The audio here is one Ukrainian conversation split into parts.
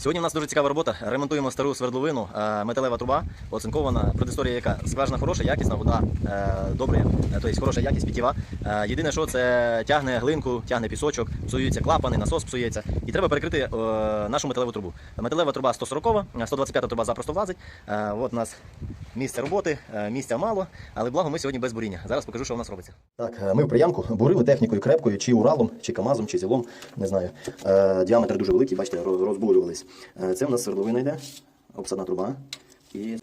Сьогодні у нас дуже цікава робота. Ремонтуємо стару свердловину, е, металева труба, оцинкована. Предісторія яка? Скважина хороша, якісна, вода е, добра, е, тобто хороша якість питєва. Е, Єдине, що це тягне глинку, тягне пісочок, псуються клапани, насос псується. І треба перекрити нашу металеву трубу. Металева труба 140, 125 труба запросто влазить. От у нас місце роботи, місця мало, але благо ми сьогодні без буріння. Зараз покажу, що у нас робиться. Так, ми в приямку бурили технікою крепкою, чи Уралом, чи Камазом, чи зілом, не знаю. Діаметр дуже великий, бачите, розбурювались. Е, Це у нас свердловина йде, обсадна труба. І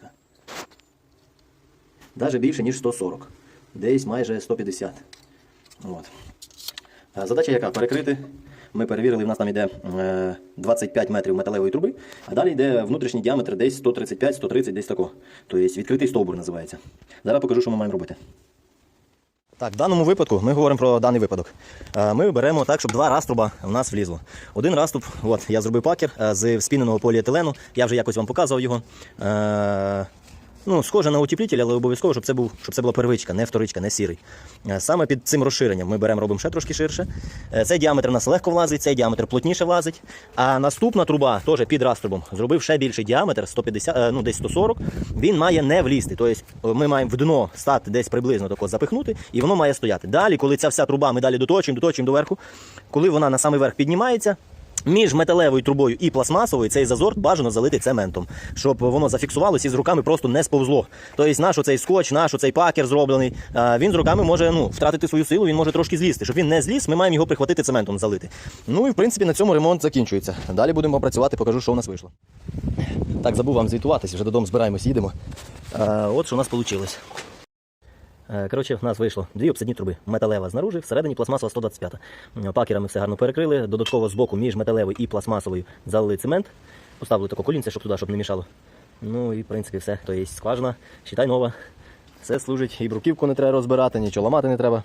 навіть більше, ніж 140. Десь майже 150. От. Е, Задача яка? Перекрити. Ми перевірили, в нас там йде е, 25 метрів металевої труби, а далі йде внутрішній діаметр десь 135-130, десь тако. Тобто відкритий стовбур називається. Зараз покажу, що ми маємо робити. Так, в даному випадку ми говоримо про даний випадок. Е, Ми беремо так, щоб два раструба в нас влізло. Один раструб, от я зробив пакер е, з вспіненого поліетилену. Я вже якось вам показував його. Ну, схоже на утеплитель, але обов'язково, щоб це був, щоб це була первичка, не вторичка, не сірий. Е, Саме під цим розширенням ми беремо, робимо ще трошки ширше. Е, Цей діаметр у нас легко влазить, цей діаметр плотніше влазить. А наступна труба, теж під раструбом, зробив ще більший діаметр, 150, е, ну десь 140. Він має не влізти. Тобто ми маємо в дно стати десь приблизно тако запихнути, і воно має стояти. Далі, коли ця вся труба, ми далі доточуємо, доточуємо доверху, коли вона на самий верх піднімається. Між металевою трубою і пластмасовою цей зазор бажано залити цементом, щоб воно зафіксувалося і з руками просто не сповзло. Тобто наш оцей скотч, наш оцей пакер зроблений, він з руками може ну, втратити свою силу, він може трошки злізти. Щоб він не зліз, ми маємо його прихватити цементом залити. Ну і в принципі на цьому ремонт закінчується. Далі будемо працювати, покажу, що у нас вийшло. Так, забув вам звітуватись, вже додому збираємось, їдемо. От що у нас вийшло. Е, Коротше, в нас вийшло дві обсидні труби. Металева знаружи, всередині пластмасова 125. М, Пакерами все гарно перекрили. Додатково з боку між металевою і пластмасовою залили цемент. Поставили таке колінце, щоб туди, щоб не мішало. Ну і в принципі все. То є скважина, считай нова. Все служить, і бруківку не треба розбирати, нічого ламати не треба.